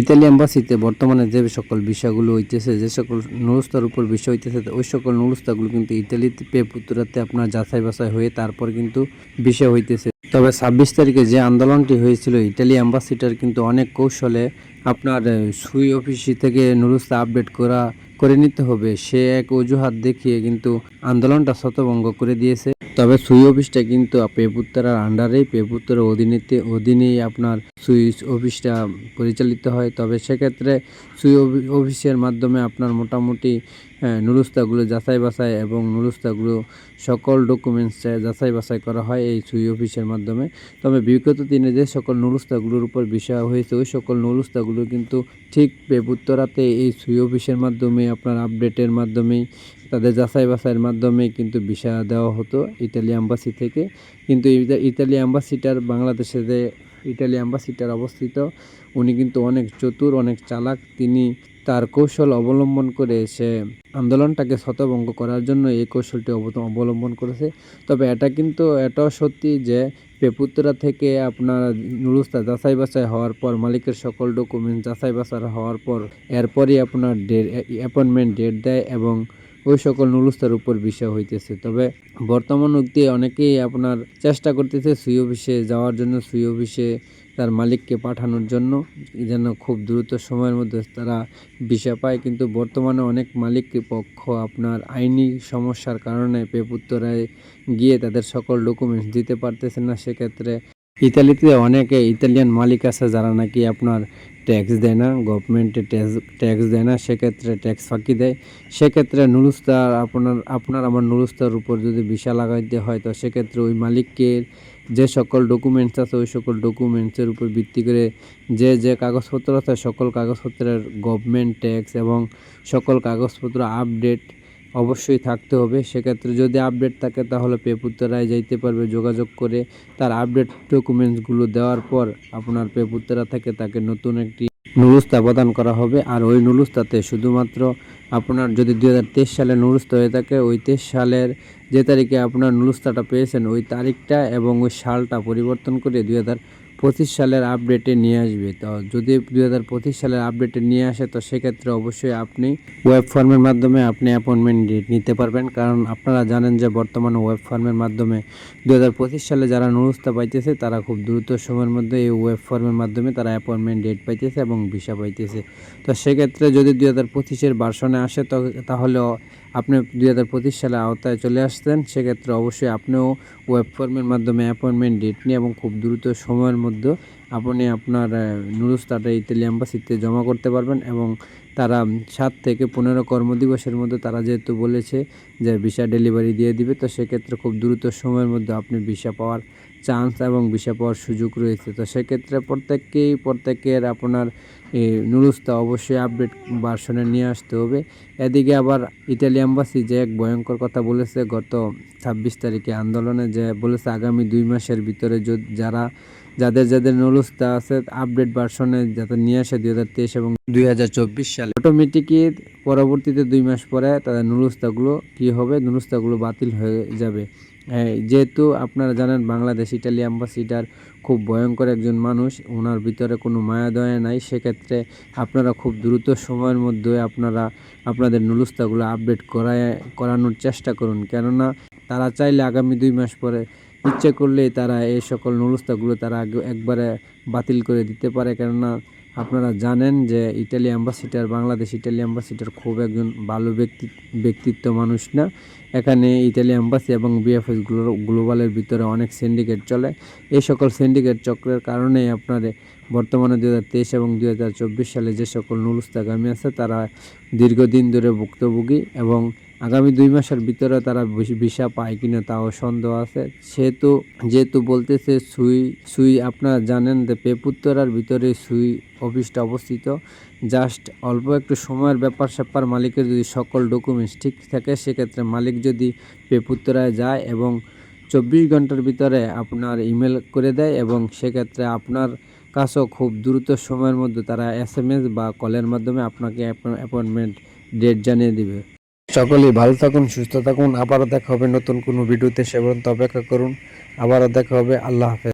Italy এম্বাসিতে বর্তমানে যে সকল বিষয়গুলো হইতেছে, যে সকল নুরস্তার উপর বিষয় হইতেছে ওই সকল নুরস্তাগুলো কিন্তু ইতালিতে পুতুরাতে আপনার যাচাই বাছাই হয়ে তারপর কিন্তু বিষয় হইতেছে। তবে ছাব্বিশ তারিখে যে আন্দোলনটি হয়েছিল, ইতালি অ্যাম্বাসিটার কিন্তু অনেক কৌশলে আপনার সুই অফিসি থেকে নুরুস্তা আপডেট করা, করে নিতে হবে। সে এক অজুহাত দেখিয়ে কিন্তু আন্দোলনটা শতভঙ্গ করে দিয়েছে। তবে সুই অফিসটা কিন্তু পেপুত্তরার আন্ডারে পেপুত্তরার অধীনেতে, অধীনেই আপনার সুই অফিসটা পরিচালিত হয়। তবে সেক্ষেত্রে সুই অফি- অফিসের মাধ্যমে আপনার মোটামুটি নুরুস্তাগুলো যাচাই বাছাই এবং নুরুস্তাগুলো সকল ডকুমেন্টস যাচাই বাছাই করা হয় এই সুই অফিসের মাধ্যমে। তবে বিগত দিনে যে সকল নুরুস্তাগুলোর উপর বিষয় হয়েছে, ওই সকল নুরুস্তাগুলো কিন্তু ঠিক পেপুত্তরাতে এই সুই অফিসের মাধ্যমে, আপনার আপডেটের মাধ্যমেই তাদের যাচাই বাছাইয়ের মাধ্যমে কিন্তু ভিসা দেওয়া হতো ইতালি অ্যাম্বাসি থেকে। কিন্তু ইতা- ইতালি অ্যাম্বাসিটার বাংলাদেশে যে ইটালি অ্যাম্বাসিটার অবস্থিত, উনি কিন্তু অনেক চতুর, অনেক চালাক। তিনি তার কৌশল অবলম্বন করে সে আন্দোলনটাকে শতভঙ্গ করার জন্য এই কৌশলটি অব- অবলম্বন করেছে। তবে এটা কিন্তু, এটাও সত্যি যে পেপুত্রা থেকে আপনার নুরুস্তা যাচাই বাছাই হওয়ার পর, মালিকের সকল ডকুমেন্ট যাচাই বাছাই হওয়ার পর, এরপরই আপনার ডেট অ্যাপয়েন্টমেন্ট ডেট দেয় এবং ওই সকল নুরুস্তার উপর বিষয় হইতেছে। তবে বর্তমান অবধি অনেকেই আপনার চেষ্টা করতেছে সুই অফিসে যাওয়ার জন্য, সুই অফিসে তার মালিককে পাঠানোর জন্য, যেন খুব দ্রুত সময়ের মধ্যে তারা বিষয় পায়। কিন্তু বর্তমানে অনেক মালিক পক্ষ আপনার আইনি সমস্যার কারণে পেপুত্তরায় গিয়ে তাদের সকল ডকুমেন্টস দিতে পারতেছে না। সেক্ষেত্রে ইতালিতে অনেকে ইতালিয়ান মালিক আছে, যারা নাকি আপনার ট্যাক্স দেয় না গভর্নমেন্টে ট্যাক্স ট্যাক্স দেয় না, সেক্ষেত্রে ট্যাক্স ফাঁকি দেয়। সেক্ষেত্রে নুরুস্তার আপনার আপনার আমার নুরুস্তার উপর যদি ভিসা লাগাইতে হয়, তো সেক্ষেত্রে ওই মালিককে যে সকল ডকুমেন্টস আছে, ওই সকল ডকুমেন্টসের উপর ভিত্তি করে যে যে কাগজপত্র আছে, সকল কাগজপত্রের গভর্নমেন্ট ট্যাক্স এবং সকল কাগজপত্র আপডেট অবশ্যই থাকতে হবে। সেক্ষেত্রে যদি আপডেট থাকে, তাহলে পেপুত্তরায় যাইতে পারবে যোগাযোগ করে। তার আপডেট ডকুমেন্টসগুলো দেওয়ার পর আপনার পেপুত্তরা থেকে তাকে নতুন একটি নুরুস্তা প্রদান করা হবে। আর ওই নুরুস্তাতে শুধুমাত্র আপনার যদি দুই হাজার তেইশ সালে নুরুস্তা হয়ে থাকে, ওই তেইশ সালের যে তারিখে আপনার নুরুস্তাটা পেয়েছেন, ওই তারিখটা এবং ওই সালটা পরিবর্তন করে দুই হাজার পঁচিশ সালের আপডেটে নিয়ে আসবে। তো যদি দু হাজার পঁচিশ সালের আপডেটে নিয়ে আসে, তো সেক্ষেত্রে অবশ্যই আপনি ওয়েব ফর্মের মাধ্যমে আপনি অ্যাপয়েন্টমেন্ট ডেট নিতে পারবেন। কারণ আপনারা জানেন যে বর্তমানে ওয়েব ফর্মের মাধ্যমে দু হাজার পঁচিশ সালে যারা নুরুস্তা পাইতেছে, তারা খুব দ্রুত সময়ের মধ্যে এই ওয়েব ফর্মের মাধ্যমে তারা অ্যাপয়েন্টমেন্ট ডেট পাইতেছে এবং ভিসা পাইতেছে। তো সেক্ষেত্রে যদি দুই হাজার পঁচিশের ভার্সনে আসে, তো তাহলে আপনি দুই হাজার পঁচিশ সালে আওতায় চলে আসতেন। সেক্ষেত্রে অবশ্যই আপনিও ওয়েব ফর্মের মাধ্যমে অ্যাপয়েন্টমেন্ট ডেট নিয়ে এবং খুব দ্রুত সময়ের মধ্যে আপনি আপনার নুডলস টাটা ইতালি অ্যাম্বাসিতে জমা করতে পারবেন এবং তারা সাত থেকে পনেরো কর্মদিবসের মধ্যে তারা যেহেতু বলেছে যে ভিসা ডেলিভারি দিয়ে দিবে, তো সেক্ষেত্রে খুব দ্রুত সময়ের মধ্যে আপনি ভিসা পাওয়ার চান্স এবং ভিসা পাওয়ার সুযোগ রয়েছে। তো সেক্ষেত্রে প্রত্যেককেই প্রত্যেকের আপনার এই নুরুস্তা অবশ্যই আপডেট ভার্সনে নিয়ে আসতে হবে। এদিকে আবার ইতালি অ্যাম্বাসি যে এক ভয়ঙ্কর কথা বলেছে গত ছাব্বিশ তারিখে আন্দোলনে যে বলেছে আগামী দুই মাসের ভিতরে যারা যাদের যাদের নুরুস্তা আছে আপডেট ভার্সনে যাতে নিয়ে আসে দুই হাজার তেইশ এবং দুই হাজার চব্বিশ সালে। অটোমেটিকই পরবর্তীতে দুই মাস পরে তাদের নুরুস্তাগুলো কি হবে? নুরুস্তাগুলো বাতিল হয়ে যাবে। যেহেতু আপনারা জানেন বাংলাদেশ, ইটালি অ্যাম্বাসিডার, খুব ভয়ঙ্কর একজন মানুষ, ওনার ভিতরে কোনো মায়া দয়া নাই। সেক্ষেত্রে আপনারা খুব দ্রুত সময়ের মধ্যে আপনারা আপনাদের নুলুস্তাগুলো আপডেট করায়, করানোর চেষ্টা করুন। কেননা তারা চাইলে আগামী দুই মাস পরে ইচ্ছে করলেই তারা এই সকল নুরুস্তাগুলো তারা একবারে বাতিল করে দিতে পারে। কেননা আপনারা জানেন যে Italy ambassador, Bangladesh Italy ambassador খুব একজন ভালো ব্যক্তি, ব্যক্তিত্ব মানুষ না। এখানে ইটালি অ্যাম্বাসি এবং বিএফএস গ্লোবালের ভিতরে অনেক সিন্ডিকেট চলে। এই সকল সিন্ডিকেট চক্রের কারণেই আপনার বর্তমানে দু হাজার তেইশ এবং দু হাজার চব্বিশ সালে যে সকল নুরুস্তাগামী আছে, তারা দীর্ঘদিন ধরে ভুক্তভোগী এবং আগামী দুই মাসের ভিতরে তারা ভিসা পায় কিনা তাও সন্দেহ আছে। সেহেতু, যেহেতু বলতেছে সুই সুই আপনারা জানেন যে পেপুত্তরার ভিতরে সুই অফিসটা অবস্থিত। জাস্ট অল্প একটু সময়ের ব্যাপার স্যাপার, মালিকের যদি সকল ডকুমেন্টস ঠিক থাকে, সেক্ষেত্রে মালিক যদি পেপুত্তরায় যায় এবং চব্বিশ ঘণ্টার ভিতরে আপনার ইমেল করে দেয় এবং সেক্ষেত্রে আপনার কাছেও খুব দ্রুত সময়ের মধ্যে তারা এস বা কলের মাধ্যমে আপনাকে অ্যাপয়েন্টমেন্ট ডেট জানিয়ে দিবে। সকলেই ভালো থাকুন, সুস্থ থাকুন। আবারও দেখা হবে নতুন কোনো ভিডিওতে। সেবন্ত অপেক্ষা করুন। আবারও দেখা হবে। আল্লাহ হাফেজ।